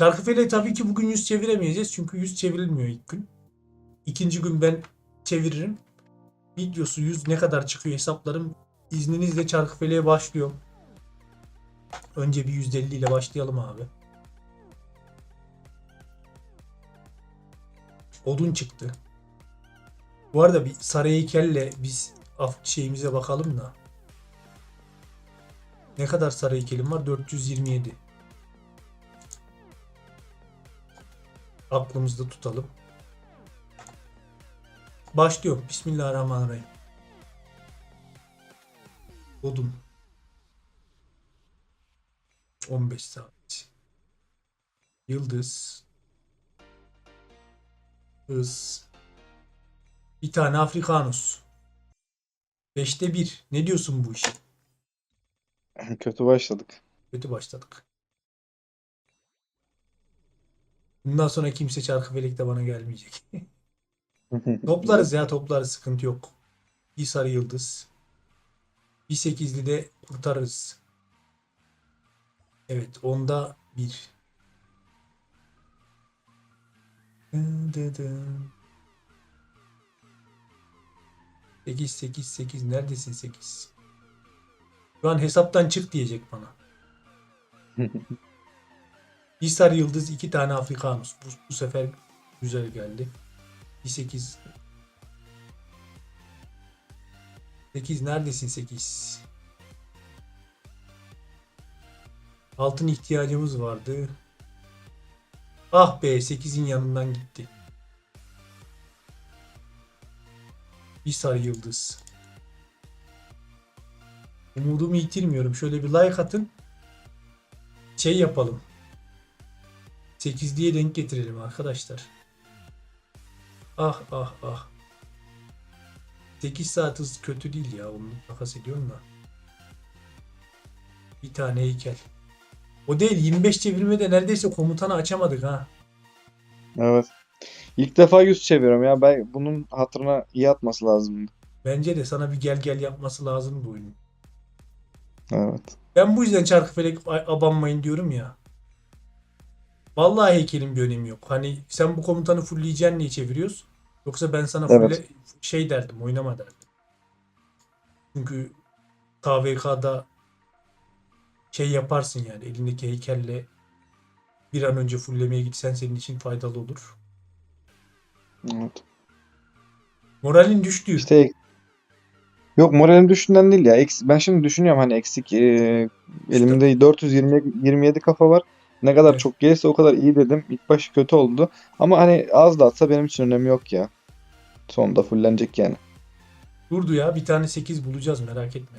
Çarkıfele'yi tabii ki bugün yüz çeviremeyeceğiz. Çünkü yüz çevrilmiyor ilk gün. İkinci gün ben çeviririm. Videosu yüz ne kadar çıkıyor hesaplarım. İzninizle Çarkıfele'ye başlıyorum. Önce bir 150 ile başlayalım abi. Odun çıktı. Bu arada bir sarı heykelle biz şeyimize bakalım da. Ne kadar sarı heykelim var? 427. Aklımızda tutalım. Başlıyorum. Bismillahirrahmanirrahim. Odun. 15 saat. Yıldız. Hız. Bir tane Afrikanus. 5'te 1. Ne diyorsun bu işe? Kötü başladık. Kötü başladık. Bundan sonra kimse çarkı felekte bana gelmeyecek. Toplarız ya toplarız sıkıntı yok. Bir sarı yıldız. Bir sekizli de kurtarırız. Evet onda bir. Sekiz sekiz sekiz neredesin sekiz? Şu an hesaptan çık diyecek bana. Bir sarı yıldız iki tane Afrikanus. Bu, bu sefer güzel geldi. Bir 8 8 neredesin 8? Altın ihtiyacımız vardı. Ah be 8'in yanından gitti. Bir sarı yıldız. Umudumu yitirmiyorum. Şöyle bir like atın. Şey yapalım. 8 diye denk getirelim arkadaşlar. Ah ah ah. 8 saat hız kötü değil ya. Onu takas ediyorum da. Bir tane heykel. O değil 25 çevirmede neredeyse komutanı açamadık ha. Evet. İlk defa yüz çeviriyorum ya. Ben bunun hatırına iyi atması lazımdı. Bence de sana bir gel gel yapması lazım bu oyunun. Evet. Ben bu yüzden Çarkıfelek abanmayın diyorum ya. Vallahi heykelin bir önemi yok. Hani sen bu komutanı fullleyeceksin diye çeviriyoruz. Yoksa ben sana Evet. fulle şey derdim, oynama derdim. Çünkü KVK'da şey yaparsın yani elindeki heykelle bir an önce fulllemeye gitsen senin için faydalı olur. Evet. Moralin düştü. İşte Yok moralim düşünden değil ya. Eks- ben şimdi düşünüyorum hani eksik e, elimde 427 kafa var. Ne kadar Evet. çok gelirse o kadar iyi dedim. İlk başı kötü oldu. Ama hani az da atsa benim için önemi yok ya. Sonunda fullenecek yani. Durdu ya bir tane 8 bulacağız merak etme.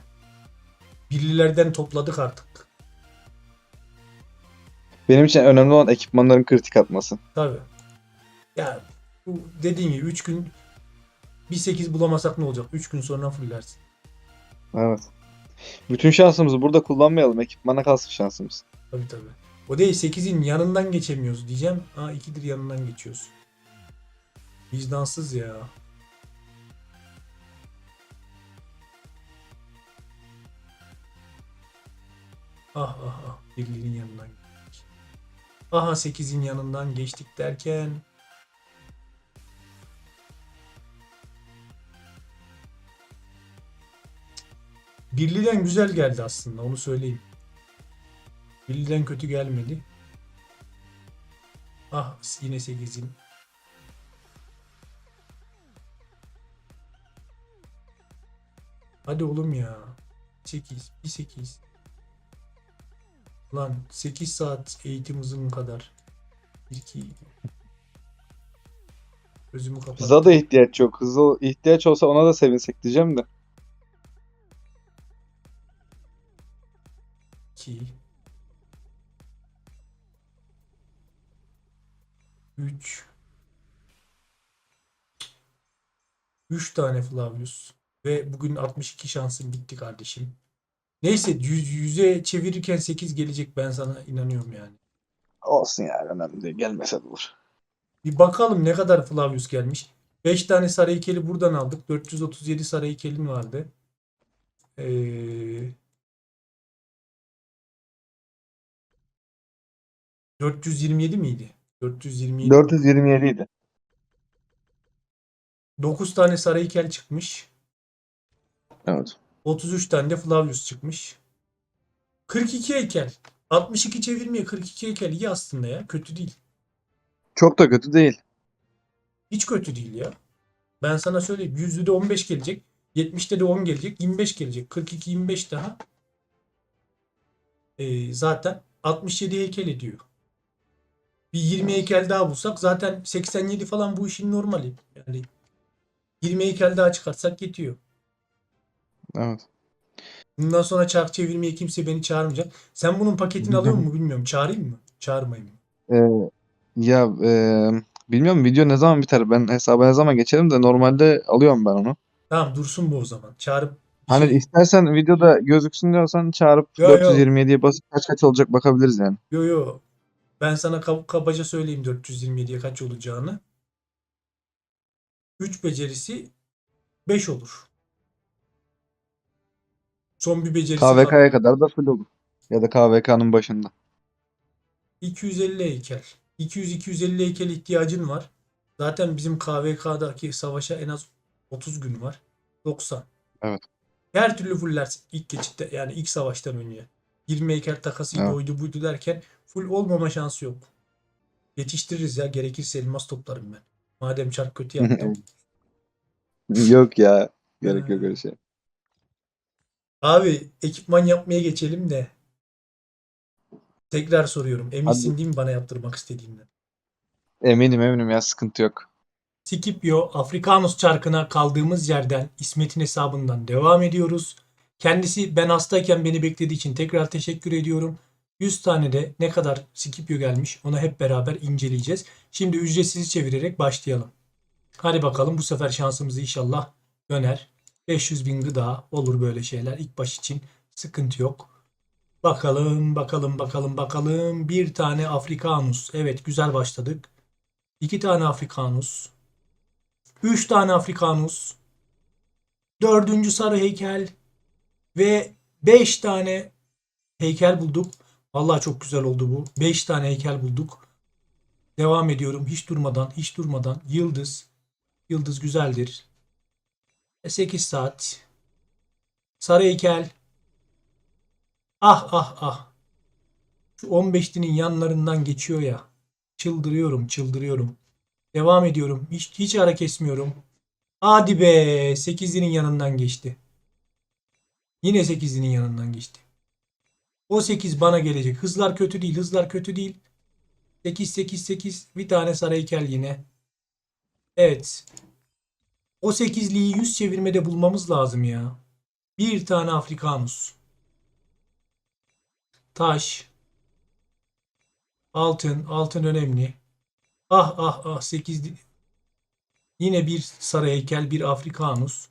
Birlilerden topladık artık. Benim için önemli olan ekipmanların kritik atması. Tabii. Ya bu dediğin gibi 3 gün bir 8 bulamasak ne olacak? 3 gün sonra fullersin. Evet. Bütün şansımızı burada kullanmayalım. Ekipmana kalsın şansımız. Tabii tabii. O değil 8'in yanından geçemiyoruz diyeceğim. Aa 2'dir yanından geçiyoruz. Vicdansız ya. Ah ah ah. Birliğin yanından geçtik. Aha 8'in yanından geçtik derken Birli'den güzel geldi aslında onu söyleyeyim. Birli'den kötü gelmedi. Ah yine 8'in. Hadi oğlum ya. 8. Bir 8. Lan 8 saat eğitim hızım kadar. 1 2 Gözümü kapattım. Hıza da ihtiyaç yok. Hızı ihtiyaç olsa ona da sevinsek diyeceğim de. 2 3 3 tane Flavius ve bugün 62 şansın gitti kardeşim. Neyse 100 yüze çevirirken 8 gelecek ben sana inanıyorum yani. Olsun yani önemli değil. Gelmese de olur. Bir bakalım ne kadar Flavius gelmiş. 5 tane sarı heykeli buradan aldık. 437 sarı heykelin vardı. Ee, 427 miydi? 427. 427 idi. 9 tane sarı heykel çıkmış. Evet. 33 tane de Flavius çıkmış. 42 heykel. 62 çevirmeye 42 heykel iyi aslında ya. Kötü değil. Çok da kötü değil. Hiç kötü değil ya. Ben sana söyleyeyim. %de 15 gelecek. 70'te de 10 gelecek. 25 gelecek. 42 25 daha. Ee, zaten 67 heykel ediyor. Bir 20 heykel daha bulsak zaten 87 falan bu işin normali. Yani 20 heykel daha çıkartsak yetiyor. Evet. Bundan sonra çark çevirmeye kimse beni çağırmayacak. Sen bunun paketini alıyor mu bilmiyorum. Çağırayım mı? Çağırmayayım mı? Ee, ya e, bilmiyorum video ne zaman biter. Ben hesaba ne zaman geçerim de normalde alıyorum ben onu. Tamam dursun bu o zaman. Çağırıp Hani şey- istersen videoda gözüksün diyorsan çağırıp Yo, yo. 427'ye basıp kaç kaç olacak bakabiliriz yani. Yo yo. Ben sana kab- kabaca söyleyeyim 427'ye kaç olacağını. 3 becerisi 5 olur. Son bir becerisi. KVK'ya kadar da full olur. Ya da KVK'nın başında. 250 heykel. 200-250 heykel ihtiyacın var. Zaten bizim KVK'daki savaşa en az 30 gün var. 90. Evet. Her türlü fullersin ilk geçitte yani ilk savaştan önce. 20 heykel takasıydı Evet. oydu buydu derken full olmama şansı yok. Yetiştiririz ya gerekirse elmas toplarım ben. Madem çark kötü yaptım. Yok ya. Gerek yok öyle şey. Abi ekipman yapmaya geçelim de. Tekrar soruyorum. Eminsin Hadi. değil mi bana yaptırmak istediğimden? Eminim eminim ya sıkıntı yok. Scipio Afrikanus çarkına kaldığımız yerden İsmet'in hesabından devam ediyoruz. Kendisi ben hastayken beni beklediği için tekrar teşekkür ediyorum. 100 tane de ne kadar Scipio gelmiş onu hep beraber inceleyeceğiz. Şimdi ücretsiz çevirerek başlayalım. Hadi bakalım bu sefer şansımız inşallah döner. 500 bin gıda olur böyle şeyler. İlk baş için sıkıntı yok. Bakalım bakalım bakalım bakalım. Bir tane Afrikanus. Evet güzel başladık. İki tane Afrikanus. Üç tane Afrikanus. Dördüncü sarı heykel. Ve beş tane heykel bulduk. Vallahi çok güzel oldu bu. Beş tane heykel bulduk. Devam ediyorum. Hiç durmadan, hiç durmadan. Yıldız. Yıldız güzeldir. 8 saat. Sarı heykel. Ah ah ah. Şu 15'linin yanlarından geçiyor ya. Çıldırıyorum, çıldırıyorum. Devam ediyorum. Hiç, hiç ara kesmiyorum. Hadi be. 8'linin yanından geçti. Yine 8'linin yanından geçti. O 8 bana gelecek. Hızlar kötü değil. Hızlar kötü değil. 8 8 8 bir tane sarı heykel yine. Evet. O 8'liği 100 çevirmede bulmamız lazım ya. Bir tane Afrikanus. Taş. Altın. Altın önemli. Ah ah ah 8 Yine bir sarı heykel, bir Afrikanus.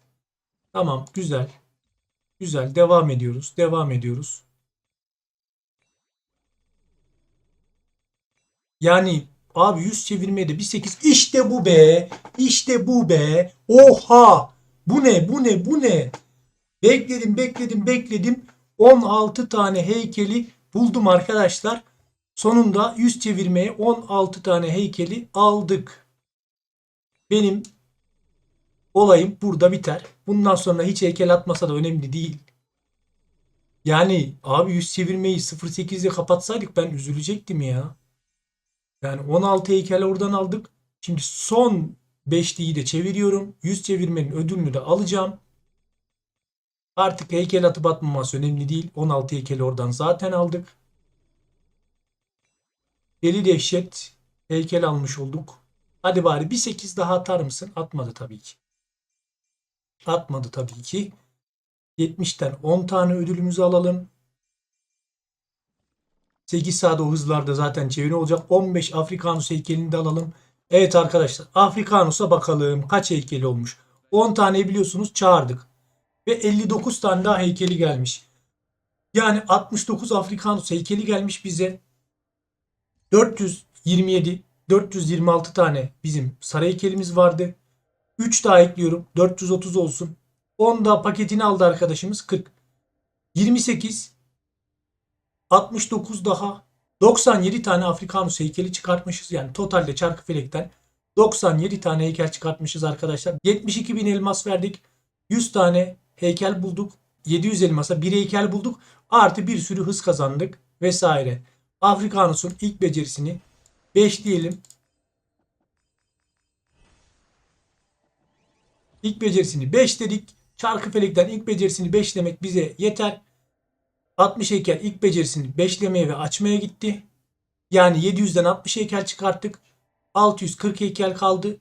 Tamam, güzel. Güzel. Devam ediyoruz. Devam ediyoruz. Yani abi 100 çevirmede bir 8. İşte bu be. İşte bu be. Oha. Bu ne? Bu ne? Bu ne? Bekledim, bekledim, bekledim. 16 tane heykeli buldum arkadaşlar. Sonunda 100 çevirmeye 16 tane heykeli aldık. Benim olayım burada biter. Bundan sonra hiç heykel atmasa da önemli değil. Yani abi 100 çevirmeyi 0.8'e kapatsaydık ben üzülecektim ya. Yani 16 heykel oradan aldık. Şimdi son 5'liyi de çeviriyorum. 100 çevirmenin ödülünü de alacağım. Artık heykel atıp atmaması önemli değil. 16 heykeli oradan zaten aldık. Deli dehşet heykel almış olduk. Hadi bari bir 8 daha atar mısın? Atmadı tabii ki. Atmadı tabii ki. 70'ten 10 tane ödülümüzü alalım. 8 saat o hızlarda zaten çeviri olacak. 15 Afrikanus heykelini de alalım. Evet arkadaşlar Afrikanus'a bakalım. Kaç heykeli olmuş? 10 tane biliyorsunuz çağırdık. Ve 59 tane daha heykeli gelmiş. Yani 69 Afrikanus heykeli gelmiş bize. 427 426 tane bizim sarı heykelimiz vardı. 3 daha ekliyorum. 430 olsun. 10 da paketini aldı arkadaşımız 40. 28 69 daha 97 tane Afrikanus heykeli çıkartmışız. Yani totalde Çarkıfelek'ten 97 tane heykel çıkartmışız arkadaşlar. 72 bin elmas verdik. 100 tane heykel bulduk. 700 elmasa bir heykel bulduk. Artı bir sürü hız kazandık vesaire. Afrikanus'un ilk becerisini 5 diyelim. İlk becerisini 5 dedik. Çarkıfelek'ten ilk becerisini 5 demek bize yeter. 60 heykel ilk becerisini 5'lemeye ve açmaya gitti. Yani 700'den 60 heykel çıkarttık. 640 heykel kaldı.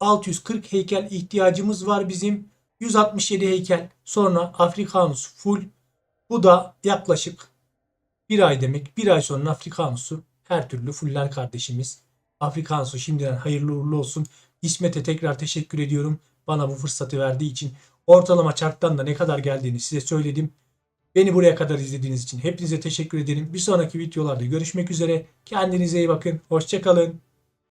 640 heykel ihtiyacımız var bizim. 167 heykel. Sonra Afrikanus full. Bu da yaklaşık bir ay demek. Bir ay sonra Afrikanus'u her türlü fuller kardeşimiz. Afrikanus'u şimdiden hayırlı uğurlu olsun. İsmet'e tekrar teşekkür ediyorum. Bana bu fırsatı verdiği için. Ortalama çarktan da ne kadar geldiğini size söyledim. Beni buraya kadar izlediğiniz için hepinize teşekkür ederim. Bir sonraki videolarda görüşmek üzere. Kendinize iyi bakın. Hoşçakalın.